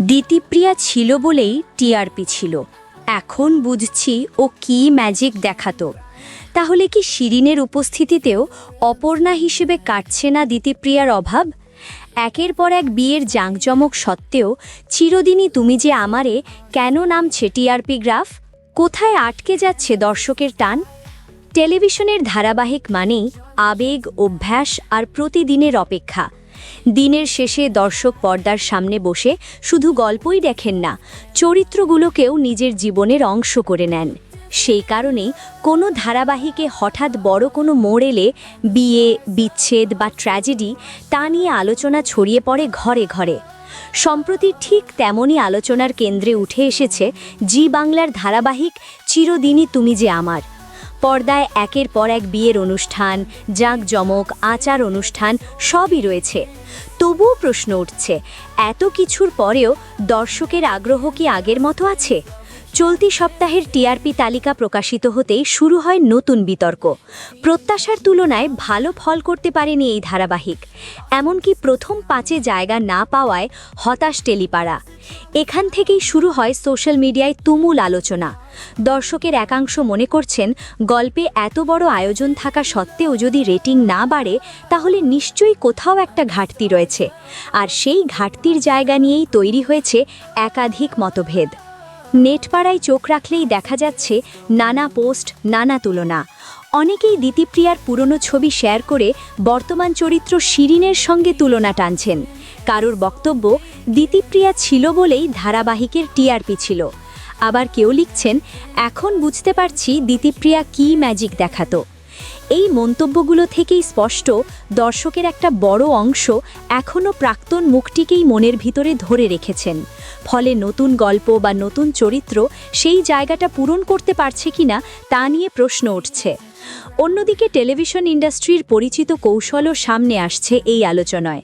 দিতিপ্রিয়া ছিল বলেই টিআরপি ছিল। এখন বুঝছি ও কি ম্যাজিক দেখাতো। তাহলে কি শিরিনের উপস্থিতিতেও অপর্ণা হিসেবে কাটছে না দিতিপ্রিয়ার অভাব? একের পর এক বিয়ের জাঁকজমক সত্ত্বেও, চিরদিনই তুমি যে আমারে কেন নামছে টিআরপি গ্রাফ? কোথায় আটকে যাচ্ছে দর্শকের টান? টেলিভিশনের ধারাবাহিক মানেই আবেগ, অভ্যাস আর প্রতিদিনের অপেক্ষা। দিনের শেষে দর্শক পর্দার সামনে বসে শুধু গল্পই দেখেন না, চরিত্রগুলোকেও নিজের জীবনের অংশ করে নেন। সেই কারণেই কোনো ধারাবাহিকে হঠাৎ বড় কোনো মোড় এলে বিয়ে, বিচ্ছেদ বা ট্র্যাজেডি তা নিয়ে আলোচনা ছড়িয়ে পড়ে ঘরে ঘরে। সম্প্রতি ঠিক তেমনই আলোচনার কেন্দ্রে উঠে এসেছে, জি বাংলার ধারাবাহিক চিরদিনই তুমি যে আমার। পর্দায় একের পর এক বিয়ের অনুষ্ঠান, জাঁকজমক, আচার অনুষ্ঠান সবই রয়েছে। তবুও প্রশ্ন উঠছে, এত কিছুর পরেও দর্শকের আগ্রহ কি আগের মতো আছে? চলতি সপ্তাহের টিআরপি তালিকা প্রকাশিত হতেই শুরু হয় নতুন বিতর্ক। প্রত্যাশার তুলনায় ভালো ফল করতে পারেনি এই ধারাবাহিক। এমনকি প্রথম পাঁচে জায়গা না পাওয়ায় হতাশ টেলিপাড়া। এখান থেকেই শুরু হয় সোশ্যাল মিডিয়ায় তুমুল আলোচনা। দর্শকের একাংশ মনে করছেন, গল্পে এত বড় আয়োজন থাকা সত্ত্বেও যদি রেটিং না বাড়ে, তাহলে নিশ্চয়ই কোথাও একটা ঘাটতি রয়েছে। আর সেই ঘাটতির জায়গা নিয়েই তৈরি হয়েছে একাধিক মতভেদ। নেটপাড়ায় চোখ রাখলেই দেখা যাচ্ছে নানা পোস্ট, নানা তুলনা। অনেকেই দিতিপ্রিয়ার পুরনো ছবি শেয়ার করে বর্তমান চরিত্র শিরিনের সঙ্গে তুলনা টানছেন। কারোর বক্তব্য, দিতিপ্রিয়া ছিল বলেই ধারাবাহিকের টিআরপি ছিল। আবার কেউ লিখছেন, এখন বুঝতে পারছি দিতিপ্রিয়া কী ম্যাজিক দেখাতো। এই মন্তব্যগুলো থেকেই স্পষ্ট, দর্শকের একটা বড় অংশ এখনও প্রাক্তন মুখটিকেই মনের ভিতরে ধরে রেখেছেন। ফলে নতুন গল্প বা নতুন চরিত্র সেই জায়গাটা পূরণ করতে পারছে কিনা তা নিয়ে প্রশ্ন উঠছে। অন্যদিকে টেলিভিশন ইন্ডাস্ট্রির পরিচিত কৌশলও সামনে আসছে এই আলোচনায়।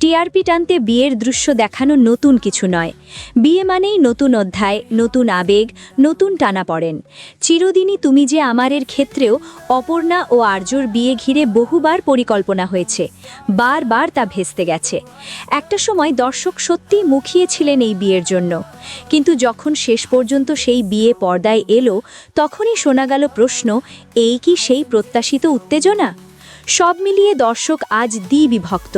টিআরপি টানতে বিয়ের দৃশ্য দেখানো নতুন কিছু নয়। বিয়ে মানেই নতুন অধ্যায়, নতুন আবেগ, নতুন টানা পড়েন। চিরদিনই তুমি যে আমারের ক্ষেত্রেও অপর্ণা ও আর্যর বিয়ে ঘিরে বহুবার পরিকল্পনা হয়েছে, বারবার তা ভেস্তে গেছে। একটা সময় দর্শক সত্যিই মুখিয়েছিলেন এই বিয়ের জন্য। কিন্তু যখন শেষ পর্যন্ত সেই বিয়ে পর্দায় এলো, তখনই শোনা গেল প্রশ্ন, এই কি সেই প্রত্যাশিত উত্তেজনা? সব মিলিয়ে দর্শক আজ দ্বি বিভক্ত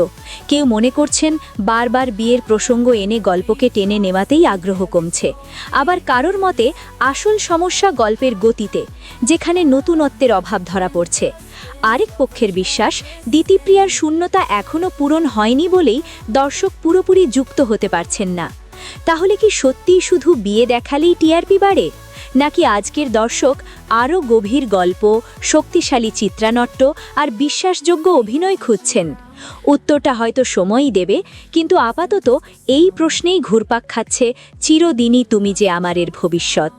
কেউ মনে করছেন বারবার বিয়ের প্রসঙ্গ এনে গল্পকে টেনে নেওয়াতেই আগ্রহ কমছে। আবার কারোর মতে, আসল সমস্যা গল্পের গতিতে, যেখানে নতুনত্বের অভাব ধরা পড়ছে। আরেক পক্ষের বিশ্বাস দিতিপ্রিয়ার শূন্যতা এখনও পূরণ হয়নি বলেই দর্শক পুরোপুরি যুক্ত হতে পারছেন না। তাহলে কি সত্যিই শুধু বিয়ে দেখালেই টিআরপি বাড়ে? নাকি আজকের দর্শক আরও গভীর গল্প, শক্তিশালী চিত্রানট্য আর বিশ্বাসযোগ্য অভিনয় খুঁজছেন? উত্তরটা হয়তো সময়ই দেবে, কিন্তু আপাতত এই প্রশ্নেই ঘুরপাক খাচ্ছে চিরদিনই তুমি যে আমারের ভবিষ্যৎ।